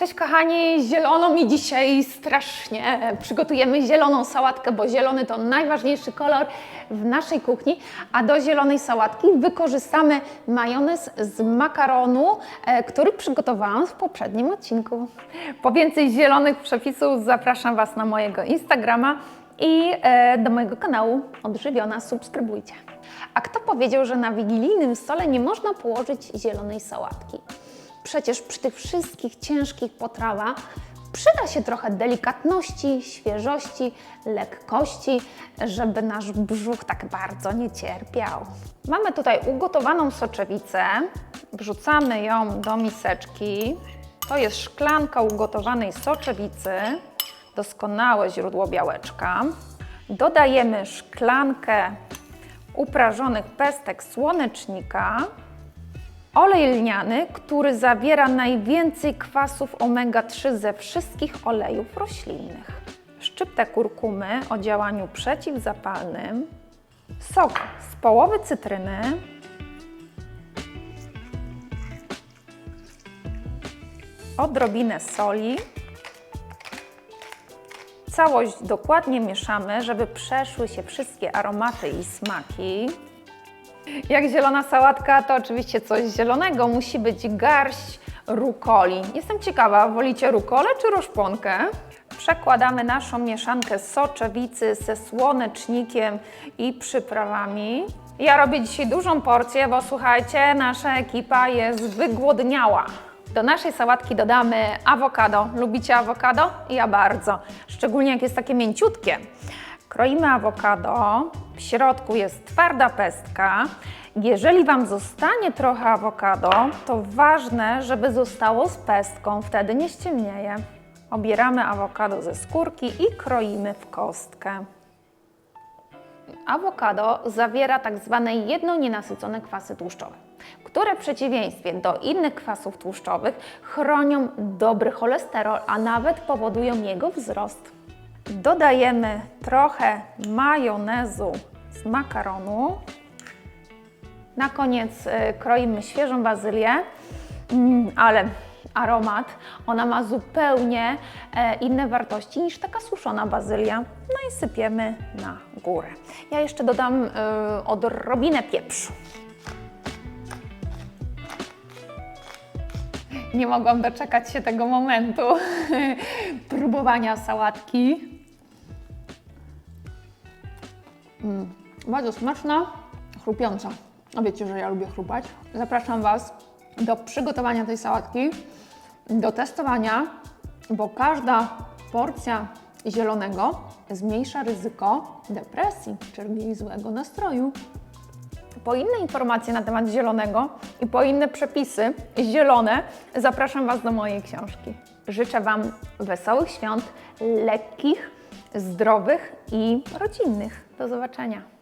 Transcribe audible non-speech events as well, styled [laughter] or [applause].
Cześć kochani, zielono mi dzisiaj strasznie. Przygotujemy zieloną sałatkę, bo zielony to najważniejszy kolor w naszej kuchni, a do zielonej sałatki wykorzystamy majonez z makaronu, e, który przygotowałam w poprzednim odcinku. Po więcej zielonych przepisów zapraszam Was na mojego Instagrama i e, do mojego kanału Odżywiona. Subskrybujcie. A kto powiedział, że na wigilijnym stole nie można położyć zielonej sałatki? Przecież przy tych wszystkich ciężkich potrawach przyda się trochę delikatności, świeżości, lekkości, żeby nasz brzuch tak bardzo nie cierpiał. Mamy tutaj ugotowaną soczewicę, wrzucamy ją do miseczki. To jest szklanka ugotowanej soczewicy, doskonałe źródło białeczka. Dodajemy szklankę uprażonych pestek słonecznika, Olej lniany, który zawiera najwięcej kwasów omega-3 ze wszystkich olejów roślinnych. Szczyptę kurkumy o działaniu przeciwzapalnym. Sok z połowy cytryny. Odrobinę soli. Całość dokładnie mieszamy, żeby przeszły się wszystkie aromaty i smaki. Jak zielona sałatka, to oczywiście coś zielonego. Musi być garść rukoli. Jestem ciekawa, wolicie rukolę czy roszponkę? Przekładamy naszą mieszankę soczewicy ze słonecznikiem i przyprawami. Ja robię dzisiaj dużą porcję, bo słuchajcie, nasza ekipa jest wygłodniała. Do naszej sałatki dodamy awokado. Lubicie awokado? Ja bardzo. Szczególnie jak jest takie mięciutkie. Kroimy awokado, w środku jest twarda pestka. Jeżeli Wam zostanie trochę awokado, to ważne, żeby zostało z pestką, wtedy nie ściemnieje. Obieramy awokado ze skórki i kroimy w kostkę. Awokado zawiera tak zwane jednonienasycone kwasy tłuszczowe, które w przeciwieństwie do innych kwasów tłuszczowych chronią dobry cholesterol, a nawet powodują jego wzrost. Dodajemy trochę majonezu z makaronu. Na koniec y, kroimy świeżą bazylię, Mm, ale aromat, ona ma zupełnie e, inne wartości niż taka suszona bazylia. No i sypiemy na górę. Ja jeszcze dodam y, odrobinę pieprzu. Nie mogłam doczekać się tego momentu [laughs] próbowania sałatki. Mm, bardzo smaczna, chrupiąca. A wiecie, że ja lubię chrupać. Zapraszam Was do przygotowania tej sałatki, do testowania, bo każda porcja zielonego zmniejsza ryzyko depresji, czyli złego nastroju. Po inne informacje na temat zielonego i po inne przepisy zielone zapraszam Was do mojej książki. Życzę Wam wesołych świąt, lekkich, zdrowych i rodzinnych. Do zobaczenia.